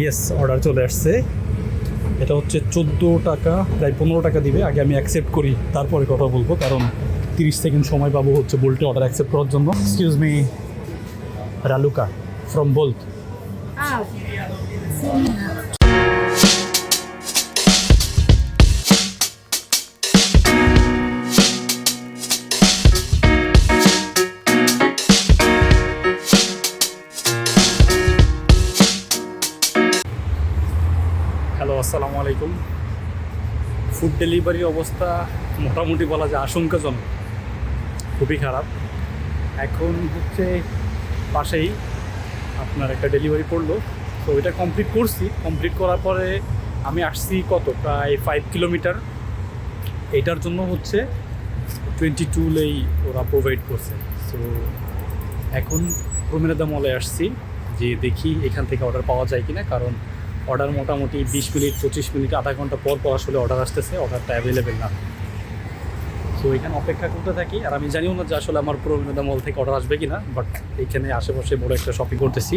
Yes order চলে আসছে। এটা হচ্ছে চোদ্দ টাকা, প্রায় পনেরো টাকা দিবে। আগে আমি অ্যাকসেপ্ট করি, তারপরে কথা বলব, কারণ তিরিশ সেকেন্ড সময় পাবো হচ্ছে বোল্টে অর্ডার অ্যাকসেপ্ট করার জন্য। Excuse me Raluca from Bolt আসসালামু আলাইকুম। ফুড ডেলিভারি অবস্থা মোটামুটি বলা যায় আশঙ্কাজনক, খুবই খারাপ। এখন হচ্ছে পাশেই আপনার একটা ডেলিভারি পড়ল। তো এটা কমপ্লিট করছি। কমপ্লিট করার পরে আমি আসছি কত? প্রায় ফাইভ কিলোমিটার এটার জন্য হচ্ছে টোয়েন্টি টুলেই ওরা প্রোভাইড করছে। সো এখন প্রমিনাদা মলে আসছি। যে দেখি এখান থেকে অর্ডার পাওয়া যায় কিনা। কারণ অর্ডার মোটামুটি বিশ মিনিট, পঁচিশ মিনিট, আধা ঘণ্টা পর পর আসলে অর্ডার আসতেছে, অর্ডারটা অ্যাভেলেবেল না। সো এখানে অপেক্ষা করতে থাকি, আর আমি জানিও না যে আসলে আমার প্রবীণতা মল থেকে অর্ডার আসবে কিনা বাট এইখানে আশেপাশে বড় একটা শপিং করতেছি।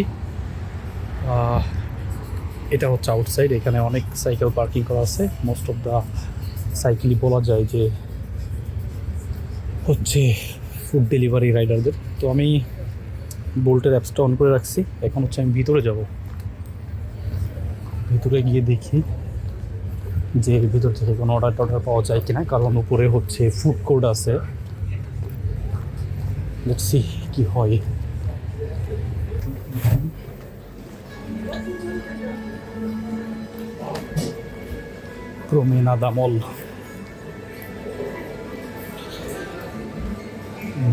এটা হচ্ছে আউটসাইড এখানে অনেক সাইকেল পার্কিং করা আছে। মোস্ট অফ দ্য সাইকেলই বলা যায় যে হচ্ছে ফুড ডেলিভারি রাইডারদের তো আমি বোল্টের অ্যাপসটা অন করে রাখছি। এখন হচ্ছে আমি ভিতরে যাব। ভিতরে গিয়ে দেখি যে ভিতর থেকে কোনো অর্ডার টর্ডার পাওয়া যায় কিনা, কারণ উপরে হচ্ছে ফুড কোর্ট আছে। দেখছি কি হয়। প্রমেনাদা মল।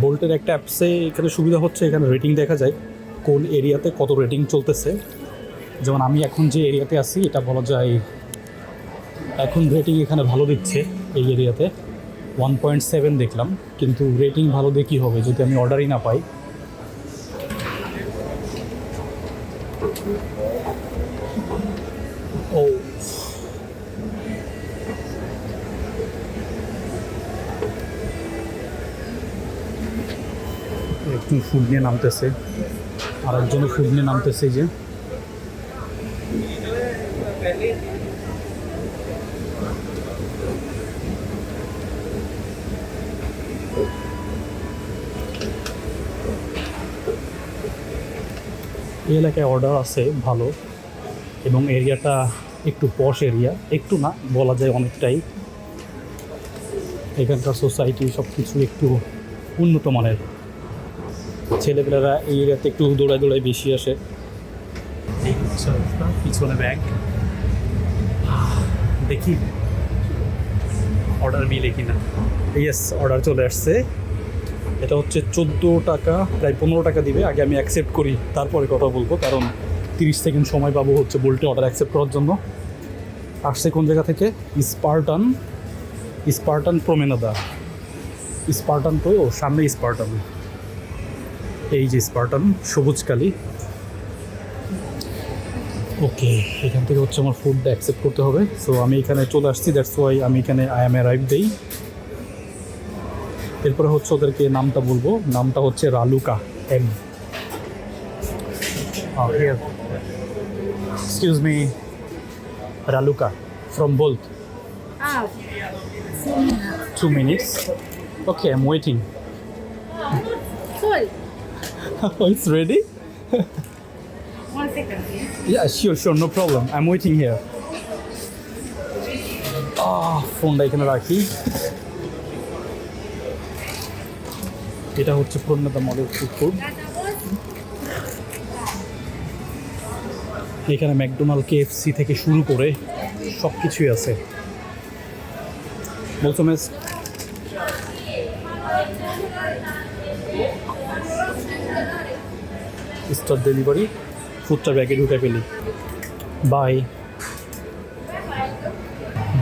বোল্টের একটা অ্যাপসে এখানে সুবিধা হচ্ছে, এখানে রেটিং দেখা যায়। কোন এরিয়াতে কত রেটিং চলতেছে। যেমন আমি এখন যে এরিয়াতে আছি, এটা বলা যায় এখন রেটিং এখানে ভালো দিচ্ছে এই এরিয়াতে। ওয়ান পয়েন্ট সেভেন দেখলাম, কিন্তু রেটিং ভালো দিয়ে কী হবে যদি আমি অর্ডারই না পাই? ও। একটু ফুড নিয়ে নামতেছে। আর একজনও ফুড নিয়ে নামতেছে যে। এই এলাকায় অর্ডার আছে ভালো এবং এরিয়াটা একটু পশ এরিয়া একটু না বলা যায় অনেকটাই। এখানকার সোসাইটি সব কিছু একটু উন্নত মানের। ছেলেপেলেরা এই এরিয়াতে একটু দৌড়ায় দৌড়ায় বেশি আসে। এই হচ্ছে পিছনে ব্যাগ দেখি। অর্ডার মিলে কিনা। ইয়েস অর্ডার চলে আসছে। এটা হচ্ছে চোদ্দ টাকা, প্রায় পনেরো টাকা দিবে। আগে আমি অ্যাকসেপ্ট করি, তারপরে কথা বলব, কারণ তিরিশ সেকেন্ড সময় পাবো হচ্ছে বোল্টে অর্ডার অ্যাকসেপ্ট করার জন্য। আসছে কোন জায়গা থেকে? স্পার্টান স্পার্টান প্রমেনাদা স্পার্টান তো সামনে স্পার্টান এই যে স্পার্টান সবুজ কালি। ওকে এখান থেকে হচ্ছে আমার ফুড অ্যাকসেপ্ট করতে হবে। সো আমি এখানে চলে আসছি দ্যাটস ওয়াই আমি এখানে আই এম অ্যারাইভ দেই। এরপরে হচ্ছে ওদেরকে নামটা বলব নামটা হচ্ছে Raluca um excuse me Raluca from Bolt Ah, sim. Two minutes okay I am waiting Sorry. It's ready One second, please. Yeah, sure, sure, no problem. I'm waiting here. আহ ফোনটা এখানে রাখি এটা হচ্ছে প্রণতা মডেল ফুড এখানে McDonald, KFC থেকে শুরু করে সব কিছুই আছে। বলছো মিস স্টার ডেলিভারি ফুডটা ব্যাগে ঢুকে ফেলি। বাই।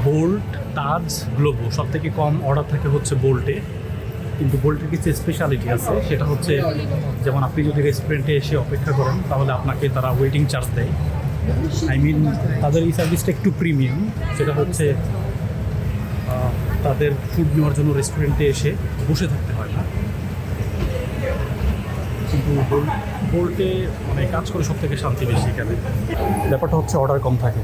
বোল্ট তাজ গ্লোবো সব থেকে কম অর্ডার থাকে হচ্ছে বোল্টে কিন্তু বোল্টের কিছু স্পেশালিটি আছে, সেটা হচ্ছে যেমন আপনি যদি রেস্টুরেন্টে এসে অপেক্ষা করেন, তাহলে আপনাকে তারা ওয়েটিং চার্জ দেয়। আই মিন তাদের এই সার্ভিসটা একটু প্রিমিয়াম সেটা হচ্ছে তাদের ফুড নেওয়ার জন্য রেস্টুরেন্টে এসে বসে থাকতে হয় না। কিন্তু বোল্ট মানে কাজ করে সব থেকে শান্তি বেশি এখানে। ব্যাপারটা হচ্ছে অর্ডার কম থাকে।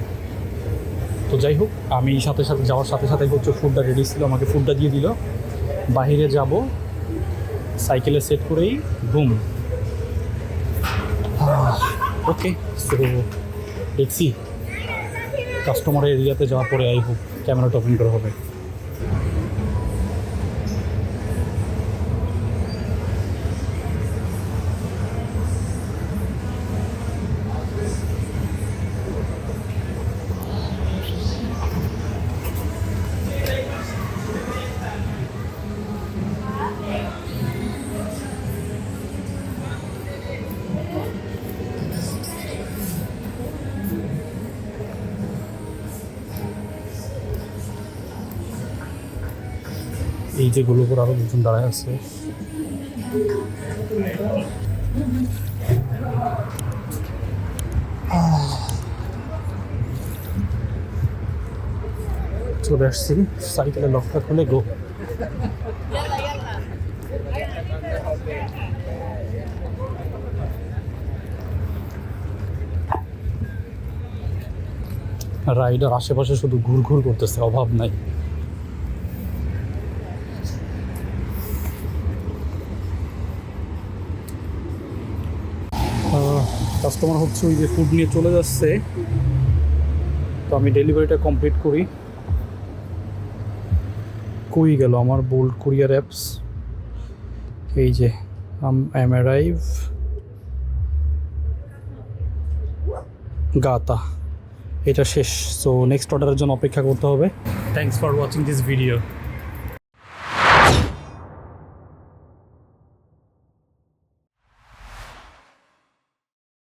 তো যাই হোক, আমি সাথে সাথে, যাওয়ার সাথে সাথে হচ্ছে ফুডটা রেডি ছিল, আমাকে ফুডটা দিয়ে দিল। বাহিরে যাব, সাইকেলে সেট করেই ঘুম ওকে দেখছি কাস্টমার এরিয়াতে যাওয়ার পরে আই হোক ক্যামেরাটা ওপেন করা হবে। এই যে গুলো করে আরও দুজন দাঁড়ায় আছে। চলে আসছি। সাইকেলে লকটা খুলে গো রাইডার আশেপাশে শুধু ঘুর ঘুর করতেছে, অভাব নাই। কাস্টমার হচ্ছে ওই যে ফুড নিয়ে চলে যাচ্ছে। তো আমি ডেলিভারিটা কমপ্লিট করি। কই গেল আমার বোল্ড কুরিয়ার অ্যাপস এই যে আম অ্যারাইভ গাতা। এটা শেষ। সো নেক্সট অর্ডারের জন্য অপেক্ষা করতে হবে। Thanks for watching this video